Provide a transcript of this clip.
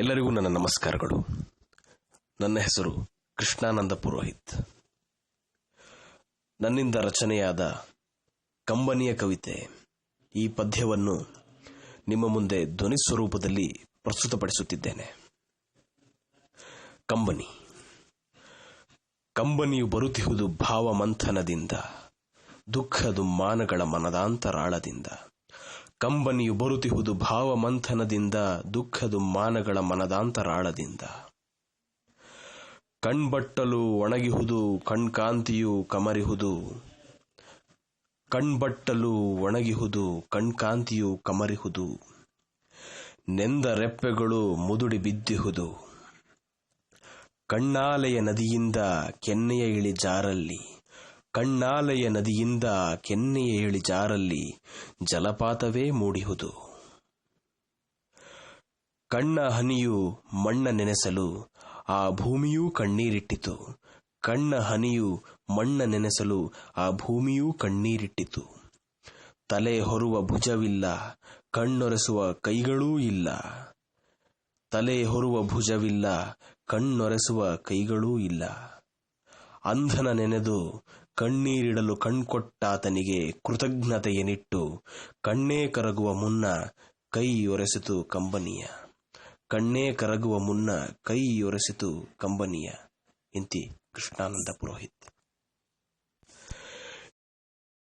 ಎಲ್ಲರಿಗೂ ನನ್ನ ನಮಸ್ಕಾರಗಳು. ನನ್ನ ಹೆಸರು ಕೃಷ್ಣಾನಂದ ಪುರೋಹಿತ್. ನನ್ನಿಂದ ರಚನೆಯಾದ ಕಂಬನಿಯ ಕವಿತೆ ಈ ಪದ್ಯವನ್ನು ನಿಮ್ಮ ಮುಂದೆ ಧ್ವನಿ ಸ್ವರೂಪದಲ್ಲಿ ಪ್ರಸ್ತುತಪಡಿಸುತ್ತಿದ್ದೇನೆ. ಕಂಬನಿ. ಕಂಬನಿಯು ಬರುತ್ತಿಹುದು ಭಾವಮಂಥನದಿಂದ ದುಃಖದು ಮಾನಗಳ ಮನದಾಂತರಾಳದಿಂದ. ಕಂಬನಿಯು ಬರುತ್ತಿಹುದು ಭಾವಮಂಥನದಿಂದ, ದುಃಖದು ಮಾನಗಳ ಮನದಾಂತರಾಳದಿಂದ. ಕಣ್ಬಟ್ಟಲು ಒಣಗಿಹುದು, ಕಣ್ಕಾಂತಿಯು ಕಮರಿಹುದು. ಕಣ್ಬಟ್ಟಲು ಒಣಗಿಹುದು, ಕಣ್ಕಾಂತಿಯು ಕಮರಿಹುದು. ನೆಂದ ರೆಪ್ಪೆಗಳು ಮುದುಡಿ ಬಿದ್ದಿಹುದು. ಕಣ್ಣಾಲೆಯ ನದಿಯಿಂದ ಕೆನ್ನೆಯ ಇಳಿ ಜಾರಲ್ಲಿ. ಕಣ್ಣಾಲೆಯ ನದಿಯಿಂದ ಕೆನ್ನೆಯ ಇಳಿ ಜಾರಲ್ಲಿ ಜಲಪಾತವೇ ಮೂಡಿಹುದು. ಕಣ್ಣ ಹನಿಯು ಮಣ್ಣ ನೆನೆಸಲು ಆ ಭೂಮಿಯೂ ಕಣ್ಣೀರಿಟ್ಟಿತು. ಕಣ್ಣ ಹನಿಯು ಮಣ್ಣ ನೆನೆಸಲು ಆ ಭೂಮಿಯೂ ಕಣ್ಣೀರಿಟ್ಟಿತು. ತಲೆ ಹೊರುವ ಭುಜವಿಲ್ಲ, ಕಣ್ಣೊರೆಸುವ ಕೈಗಳೂ ಇಲ್ಲ. ತಲೆ ಹೊರುವ ಭುಜವಿಲ್ಲ, ಕಣ್ಣೊರೆಸುವ ಕೈಗಳೂ ಇಲ್ಲ. ಅಂಧನ ನೆನೆದು ಕಣ್ಣೀರಿಡಲು ಕಣ್ಕೊಟ್ಟಾತನಿಗೆ ಕೃತಜ್ಞತೆಯನಿಟ್ಟು ಕಣ್ಣೇ ಕರಗುವ ಮುನ್ನ ಕೈ ಒರೆಸಿತು ಕಂಬನಿಯ. ಕಣ್ಣೇ ಕರಗುವ ಮುನ್ನ ಕೈ ಒರೆಸಿತು ಕಂಬನಿಯ. ಇಂತಿ ಕೃಷ್ಣಾನಂದ ಪುರೋಹಿತ್.